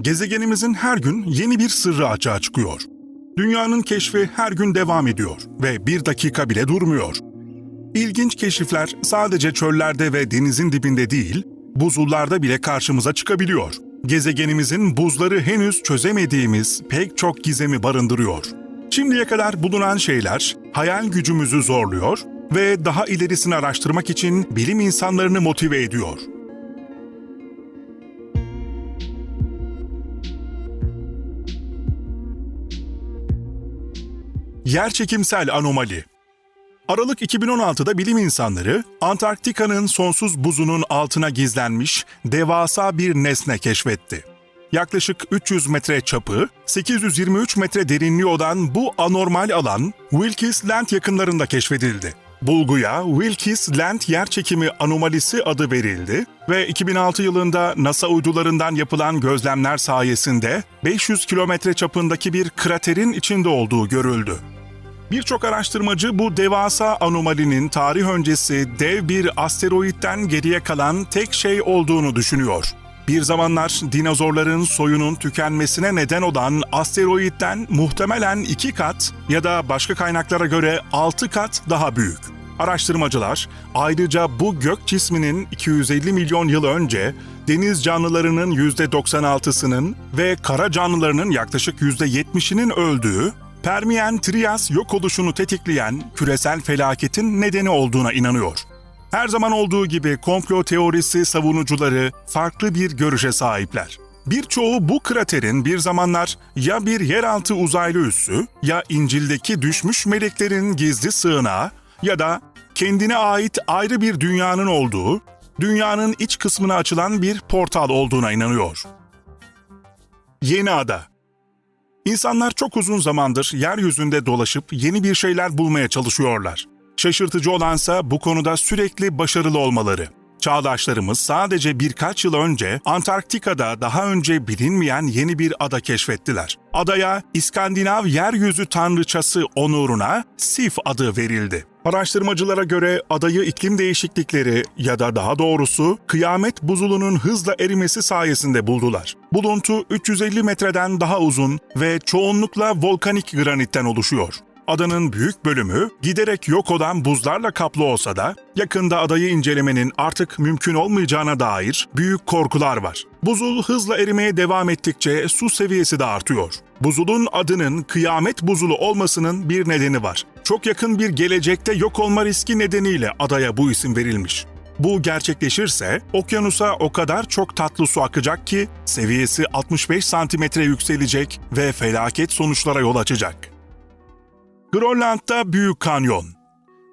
Gezegenimizin her gün yeni bir sırrı açığa çıkıyor. Dünyanın keşfi her gün devam ediyor ve bir dakika bile durmuyor. İlginç keşifler sadece çöllerde ve denizin dibinde değil, buzullarda bile karşımıza çıkabiliyor. Gezegenimizin buzları henüz çözemediğimiz pek çok gizemi barındırıyor. Şimdiye kadar bulunan şeyler hayal gücümüzü zorluyor ve daha ilerisini araştırmak için bilim insanlarını motive ediyor. Yerçekimsel anomali Aralık 2016'da bilim insanları Antarktika'nın sonsuz buzunun altına gizlenmiş devasa bir nesne keşfetti. Yaklaşık 300 metre çapı, 823 metre derinliği olan bu anormal alan Wilkes Land yakınlarında keşfedildi. Bulguya Wilkes Land yerçekimi anomalisi adı verildi ve 2006 yılında NASA uydularından yapılan gözlemler sayesinde 500 kilometre çapındaki bir kraterin içinde olduğu görüldü. Birçok araştırmacı bu devasa anomalinin tarih öncesi dev bir asteroitten geriye kalan tek şey olduğunu düşünüyor. Bir zamanlar dinozorların soyunun tükenmesine neden olan asteroitten muhtemelen iki kat ya da başka kaynaklara göre altı kat daha büyük. Araştırmacılar ayrıca bu gök cisminin 250 milyon yıl önce deniz canlılarının %96'sının ve kara canlılarının yaklaşık %70'inin öldüğü Permiyen-Trias yok oluşunu tetikleyen küresel felaketin nedeni olduğuna inanıyor. Her zaman olduğu gibi komplo teorisi savunucuları farklı bir görüşe sahipler. Birçoğu bu kraterin bir zamanlar ya bir yeraltı uzaylı üssü ya İncil'deki düşmüş meleklerin gizli sığınağı ya da kendine ait ayrı bir dünyanın olduğu, dünyanın iç kısmına açılan bir portal olduğuna inanıyor. Yeni Ada İnsanlar çok uzun zamandır yeryüzünde dolaşıp yeni bir şeyler bulmaya çalışıyorlar. Şaşırtıcı olansa bu konuda sürekli başarılı olmaları. Çağdaşlarımız sadece birkaç yıl önce Antarktika'da daha önce bilinmeyen yeni bir ada keşfettiler. Adaya İskandinav yeryüzü tanrıçası onuruna Sif adı verildi. Araştırmacılara göre adayı iklim değişiklikleri ya da daha doğrusu kıyamet buzulunun hızla erimesi sayesinde buldular. Buluntu 350 metreden daha uzun ve çoğunlukla volkanik granitten oluşuyor. Adanın büyük bölümü giderek yok olan buzlarla kaplı olsa da yakında adayı incelemenin artık mümkün olmayacağına dair büyük korkular var. Buzul hızla erimeye devam ettikçe su seviyesi de artıyor. Buzulun adının kıyamet buzulu olmasının bir nedeni var. Çok yakın bir gelecekte yok olma riski nedeniyle adaya bu isim verilmiş. Bu gerçekleşirse okyanusa o kadar çok tatlı su akacak ki seviyesi 65 santimetre yükselecek ve felaket sonuçlara yol açacak. Grönland'da Büyük Kanyon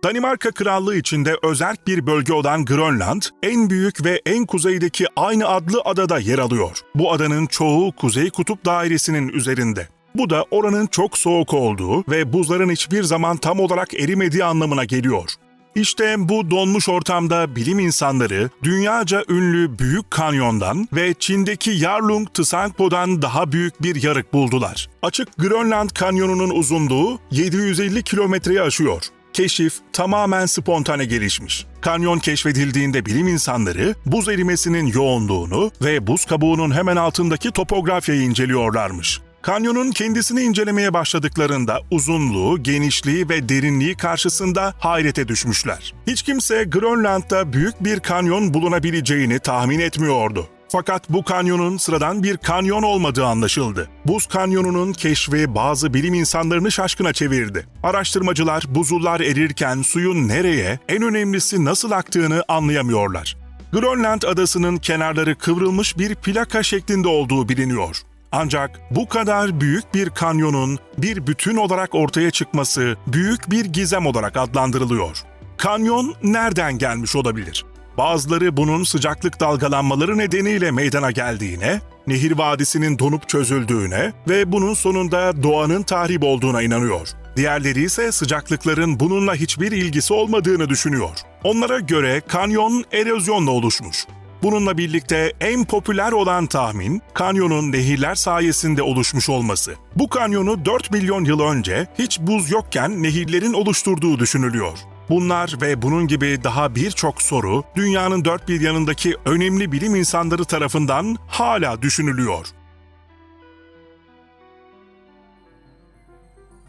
Danimarka Krallığı içinde özerk bir bölge olan Grönland, en büyük ve en kuzeydeki aynı adlı adada yer alıyor. Bu adanın çoğu Kuzey Kutup Dairesi'nin üzerinde. Bu da oranın çok soğuk olduğu ve buzların hiçbir zaman tam olarak erimediği anlamına geliyor. İşte bu donmuş ortamda bilim insanları dünyaca ünlü Büyük Kanyon'dan ve Çin'deki Yarlung Tsangpo'dan daha büyük bir yarık buldular. Açık Grönland Kanyonu'nun uzunluğu 750 kilometreyi aşıyor. Keşif tamamen spontane gelişmiş. Kanyon keşfedildiğinde bilim insanları buz erimesinin yoğunluğunu ve buz kabuğunun hemen altındaki topografyayı inceliyorlarmış. Kanyonun kendisini incelemeye başladıklarında uzunluğu, genişliği ve derinliği karşısında hayrete düşmüşler. Hiç kimse Grönland'da büyük bir kanyon bulunabileceğini tahmin etmiyordu. Fakat bu kanyonun sıradan bir kanyon olmadığı anlaşıldı. Buz kanyonunun keşfi bazı bilim insanlarını şaşkına çevirdi. Araştırmacılar buzullar erirken suyun nereye, en önemlisi nasıl aktığını anlayamıyorlar. Grönland adasının kenarları kıvrılmış bir plaka şeklinde olduğu biliniyor. Ancak bu kadar büyük bir kanyonun bir bütün olarak ortaya çıkması büyük bir gizem olarak adlandırılıyor. Kanyon nereden gelmiş olabilir? Bazıları bunun sıcaklık dalgalanmaları nedeniyle meydana geldiğine, nehir vadisinin donup çözüldüğüne ve bunun sonunda doğanın tahrip olduğuna inanıyor. Diğerleri ise sıcaklıkların bununla hiçbir ilgisi olmadığını düşünüyor. Onlara göre kanyon erozyonla oluşmuş. Bununla birlikte en popüler olan tahmin, kanyonun nehirler sayesinde oluşmuş olması. Bu kanyonu 4 milyon yıl önce hiç buz yokken nehirlerin oluşturduğu düşünülüyor. Bunlar ve bunun gibi daha birçok soru dünyanın dört bir yanındaki önemli bilim insanları tarafından hala düşünülüyor.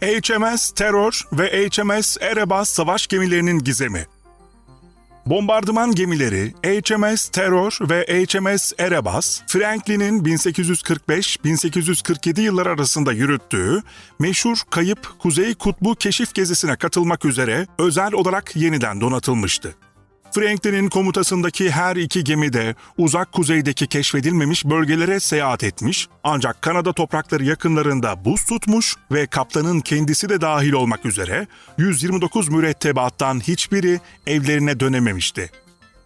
HMS Terror ve HMS Erebus savaş gemilerinin gizemi Bombardıman gemileri HMS Terror ve HMS Erebus, Franklin'in 1845-1847 yıllar arasında yürüttüğü meşhur kayıp Kuzey Kutbu keşif gezisine katılmak üzere özel olarak yeniden donatılmıştı. Franklin'in komutasındaki her iki gemi de uzak kuzeydeki keşfedilmemiş bölgelere seyahat etmiş ancak Kanada toprakları yakınlarında buz tutmuş ve kaptanın kendisi de dahil olmak üzere 129 mürettebattan hiçbiri evlerine dönememişti.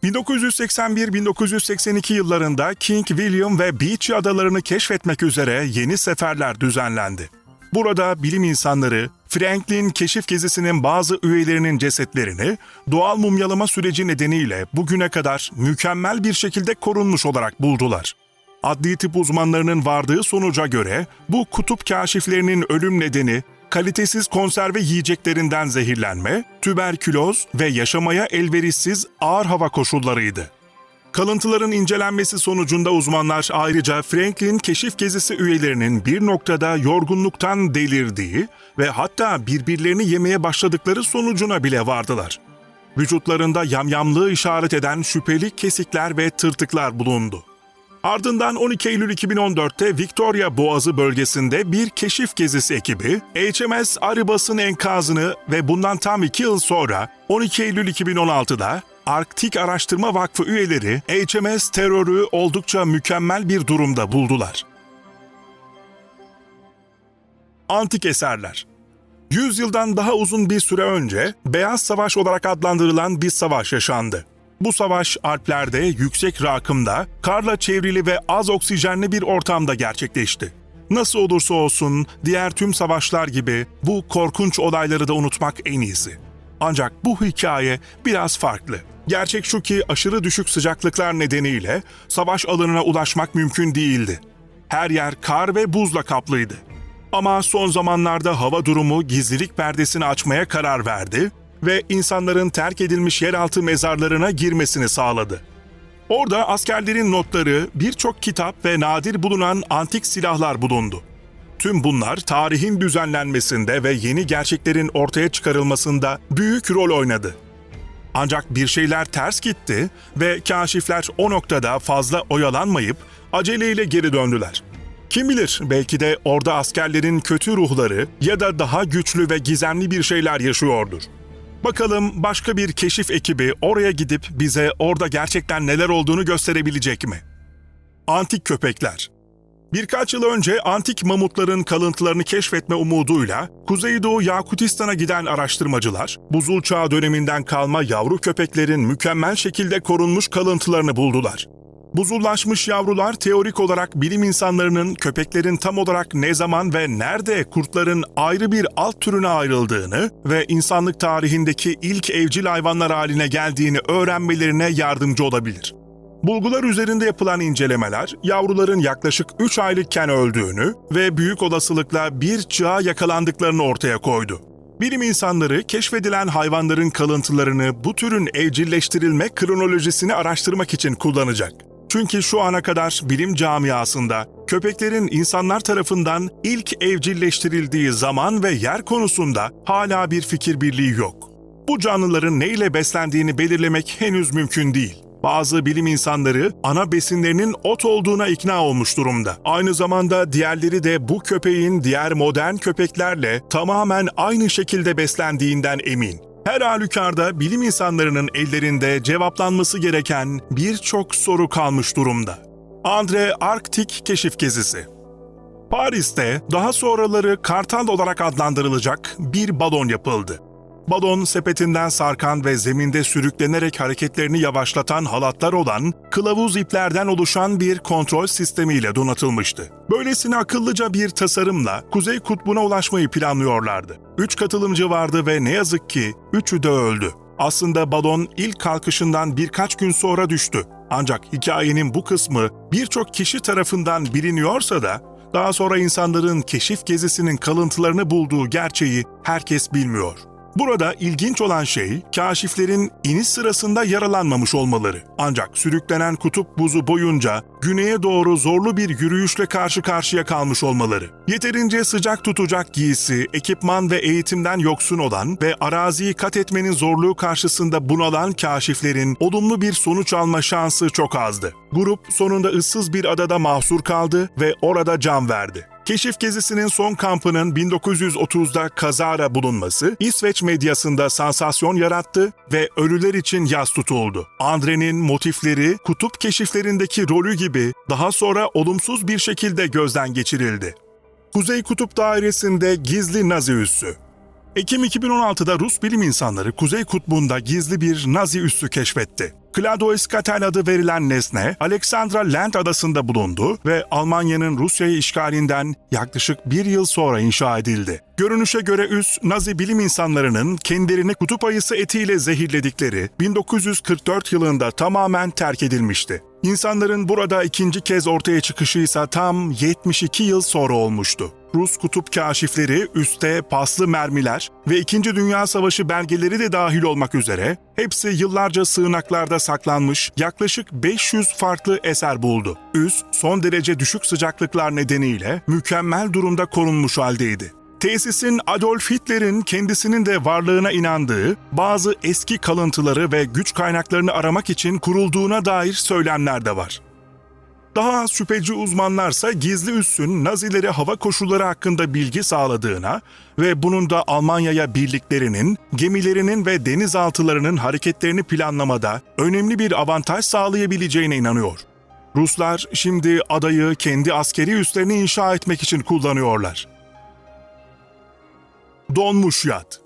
1981-1982 yıllarında King William ve Beechey adalarını keşfetmek üzere yeni seferler düzenlendi. Burada bilim insanları Franklin keşif gezisinin bazı üyelerinin cesetlerini doğal mumyalama süreci nedeniyle bugüne kadar mükemmel bir şekilde korunmuş olarak buldular. Adli tıp uzmanlarının vardığı sonuca göre bu kutup kaşiflerinin ölüm nedeni kalitesiz konserve yiyeceklerinden zehirlenme, tüberküloz ve yaşamaya elverişsiz ağır hava koşullarıydı. Kalıntıların incelenmesi sonucunda uzmanlar ayrıca Franklin keşif gezisi üyelerinin bir noktada yorgunluktan delirdiği ve hatta birbirlerini yemeye başladıkları sonucuna bile vardılar. Vücutlarında yamyamlığı işaret eden şüpheli kesikler ve tırtıklar bulundu. Ardından 12 Eylül 2014'te Victoria Boğazı bölgesinde bir keşif gezisi ekibi HMS Aribas'ın enkazını ve bundan tam iki yıl sonra 12 Eylül 2016'da Arktik Araştırma Vakfı üyeleri HMS terörü oldukça mükemmel bir durumda buldular. Antik eserler 100 yıldan daha uzun bir süre önce Beyaz Savaş olarak adlandırılan bir savaş yaşandı. Bu savaş Alplerde yüksek rakımda, karla çevrili ve az oksijenli bir ortamda gerçekleşti. Nasıl olursa olsun diğer tüm savaşlar gibi bu korkunç olayları da unutmak en iyisi. Ancak bu hikaye biraz farklı. Gerçek şu ki aşırı düşük sıcaklıklar nedeniyle savaş alanına ulaşmak mümkün değildi. Her yer kar ve buzla kaplıydı. Ama son zamanlarda hava durumu gizlilik perdesini açmaya karar verdi ve insanların terk edilmiş yeraltı mezarlarına girmesini sağladı. Orada askerlerin notları, birçok kitap ve nadir bulunan antik silahlar bulundu. Tüm bunlar tarihin düzenlenmesinde ve yeni gerçeklerin ortaya çıkarılmasında büyük rol oynadı. Ancak bir şeyler ters gitti ve kaşifler o noktada fazla oyalanmayıp aceleyle geri döndüler. Kim bilir belki de orada askerlerin kötü ruhları ya da daha güçlü ve gizemli bir şeyler yaşıyordur. Bakalım başka bir keşif ekibi oraya gidip bize orada gerçekten neler olduğunu gösterebilecek mi? Antik köpekler Birkaç yıl önce antik mamutların kalıntılarını keşfetme umuduyla Kuzeydoğu Yakutistan'a giden araştırmacılar, buzul çağ döneminden kalma yavru köpeklerin mükemmel şekilde korunmuş kalıntılarını buldular. Buzullaşmış yavrular teorik olarak bilim insanlarının köpeklerin tam olarak ne zaman ve nerede kurtların ayrı bir alt türüne ayrıldığını ve insanlık tarihindeki ilk evcil hayvanlar haline geldiğini öğrenmelerine yardımcı olabilir. Bulgular üzerinde yapılan incelemeler, yavruların yaklaşık 3 aylıkken öldüğünü ve büyük olasılıkla bir çığa yakalandıklarını ortaya koydu. Bilim insanları keşfedilen hayvanların kalıntılarını bu türün evcilleştirilme kronolojisini araştırmak için kullanacak. Çünkü şu ana kadar bilim camiasında köpeklerin insanlar tarafından ilk evcilleştirildiği zaman ve yer konusunda hala bir fikir birliği yok. Bu canlıların neyle beslendiğini belirlemek henüz mümkün değil. Bazı bilim insanları ana besinlerinin ot olduğuna ikna olmuş durumda. Aynı zamanda diğerleri de bu köpeğin diğer modern köpeklerle tamamen aynı şekilde beslendiğinden emin. Her halükarda bilim insanlarının ellerinde cevaplanması gereken birçok soru kalmış durumda. Andre Arktik Keşif Gezisi Paris'te daha sonraları Kartal olarak adlandırılacak bir balon yapıldı. Balon sepetinden sarkan ve zeminde sürüklenerek hareketlerini yavaşlatan halatlar olan kılavuz iplerden oluşan bir kontrol sistemiyle donatılmıştı. Böylesine akıllıca bir tasarımla Kuzey Kutbu'na ulaşmayı planlıyorlardı. Üç katılımcı vardı ve ne yazık ki üçü de öldü. Aslında balon ilk kalkışından birkaç gün sonra düştü. Ancak hikayenin bu kısmı birçok kişi tarafından biliniyorsa da daha sonra insanların keşif gezisinin kalıntılarını bulduğu gerçeği herkes bilmiyor. Burada ilginç olan şey kaşiflerin iniş sırasında yaralanmamış olmaları. Ancak sürüklenen kutup buzu boyunca güneye doğru zorlu bir yürüyüşle karşı karşıya kalmış olmaları. Yeterince sıcak tutacak giysi, ekipman ve eğitimden yoksun olan ve araziyi kat etmenin zorluğu karşısında bunalan kaşiflerin olumlu bir sonuç alma şansı çok azdı. Grup sonunda ıssız bir adada mahsur kaldı ve orada can verdi. Keşif gezisinin son kampının 1930'da kazara bulunması İsveç medyasında sansasyon yarattı ve ölüler için yas tutuldu. Andre'nin motifleri kutup keşiflerindeki rolü gibi daha sonra olumsuz bir şekilde gözden geçirildi. Kuzey Kutup Dairesi'nde gizli Nazi üssü. Ekim 2016'da Rus bilim insanları Kuzey Kutbu'nda gizli bir Nazi üssü keşfetti. Kladoiskatel adı verilen nesne, Alexandra Land adasında bulundu ve Almanya'nın Rusya'yı işgalinden yaklaşık bir yıl sonra inşa edildi. Görünüşe göre üs, Nazi bilim insanlarının kendilerini kutup ayısı etiyle zehirledikleri 1944 yılında tamamen terk edilmişti. İnsanların burada ikinci kez ortaya çıkışı ise tam 72 yıl sonra olmuştu. Rus kutup kaşifleri üste paslı mermiler ve İkinci Dünya Savaşı belgeleri de dahil olmak üzere hepsi yıllarca sığınaklarda saklanmış yaklaşık 500 farklı eser buldu. Üs son derece düşük sıcaklıklar nedeniyle mükemmel durumda korunmuş haldeydi. Tesisin Adolf Hitler'in kendisinin de varlığına inandığı bazı eski kalıntıları ve güç kaynaklarını aramak için kurulduğuna dair söylemler de var. Daha şüpheci uzmanlarsa gizli üssün Nazilere hava koşulları hakkında bilgi sağladığına ve bunun da Almanya'ya birliklerinin, gemilerinin ve denizaltılarının hareketlerini planlamada önemli bir avantaj sağlayabileceğine inanıyor. Ruslar şimdi adayı kendi askeri üslerini inşa etmek için kullanıyorlar. Donmuş yat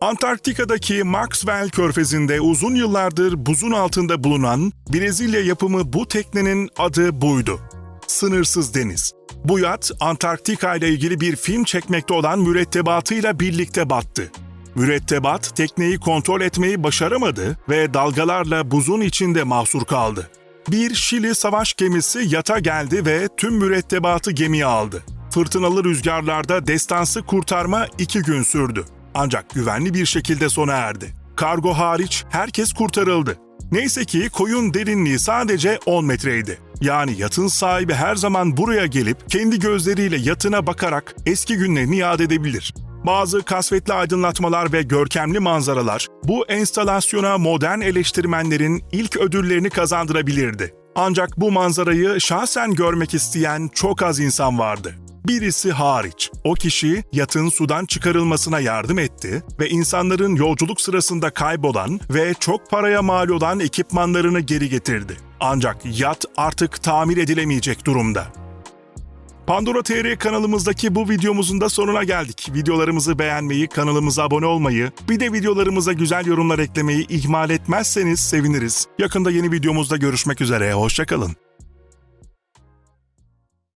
Antarktika'daki Maxwell Körfezi'nde uzun yıllardır buzun altında bulunan Brezilya yapımı bu teknenin adı buydu. Sınırsız Deniz. Bu yat Antarktika ile ilgili bir film çekmekte olan mürettebatıyla birlikte battı. Mürettebat tekneyi kontrol etmeyi başaramadı ve dalgalarla buzun içinde mahsur kaldı. Bir Şili savaş gemisi yata geldi ve tüm mürettebatı gemiye aldı. Fırtınalı rüzgarlarda destansı kurtarma iki gün sürdü. Ancak güvenli bir şekilde sona erdi. Kargo hariç herkes kurtarıldı. Neyse ki koyun derinliği sadece 10 metreydi. Yani yatın sahibi her zaman buraya gelip kendi gözleriyle yatına bakarak eski günlerini yad edebilir. Bazı kasvetli aydınlatmalar ve görkemli manzaralar bu enstalasyona modern eleştirmenlerin ilk ödüllerini kazandırabilirdi. Ancak bu manzarayı şahsen görmek isteyen çok az insan vardı. Birisi hariç. O kişi yatın sudan çıkarılmasına yardım etti ve insanların yolculuk sırasında kaybolan ve çok paraya mal olan ekipmanlarını geri getirdi. Ancak yat artık tamir edilemeyecek durumda. Pandora TR kanalımızdaki bu videomuzun da sonuna geldik. Videolarımızı beğenmeyi, kanalımıza abone olmayı, bir de videolarımıza güzel yorumlar eklemeyi ihmal etmezseniz seviniriz. Yakında yeni videomuzda görüşmek üzere, hoşçakalın.